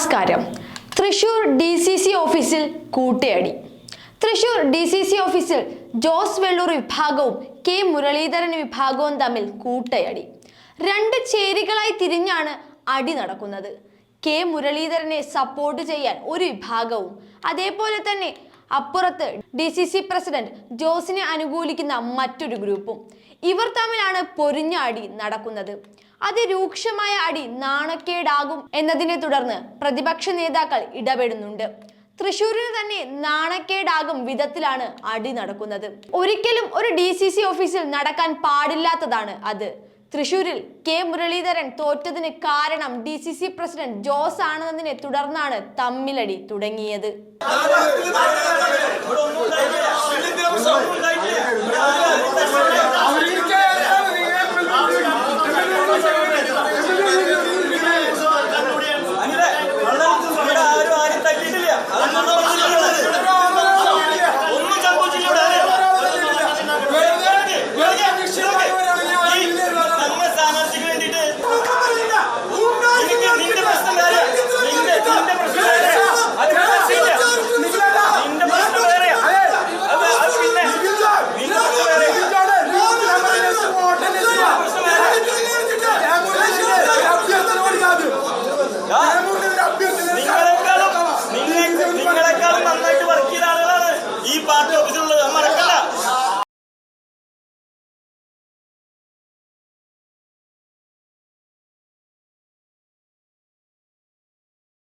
നമസ്കാരം. Thrissur D C C ഓഫീസിൽ കൂട്ടിയടി. തൃശൂർ ഡി സി സി ഓഫീസിൽ ജോസ് വെള്ളൂർ വിഭാഗവും കെ മുരളീധരൻ വിഭാഗവും തമ്മിൽ കൂട്ടയടി. രണ്ട് ചേരികളായി തിരിഞ്ഞാണ് അടി നടക്കുന്നത്. കെ മുരളീധരനെ സപ്പോർട്ട് ചെയ്യാൻ ഒരു വിഭാഗവും അതേപോലെ തന്നെ അപ്പുറത്ത് ഡി സി സി പ്രസിഡന്റ് ജോസിനെ അനുകൂലിക്കുന്ന മറ്റൊരു ഗ്രൂപ്പും. ഇവർ തമ്മിലാണ് പൊരിഞ്ഞ അടി നടക്കുന്നത്. അതിരൂക്ഷമായ അടി നാണക്കേടാകും എന്നതിനെ തുടർന്ന് പ്രതിപക്ഷ നേതാക്കൾ ഇടപെടുന്നുണ്ട്. തൃശൂരിന് തന്നെ നാണക്കേടാകും വിധത്തിലാണ് അടി നടക്കുന്നത്. ഒരിക്കലും ഒരു ഡി സി സി ഓഫീസിൽ നടക്കാൻ പാടില്ലാത്തതാണ് അത്. തൃശൂരിൽ കെ മുരളീധരൻ തോറ്റതിന് കാരണം D C C president Jose ആണെന്നതിനെ തുടർന്നാണ് തമ്മിലടി തുടങ്ങിയത്.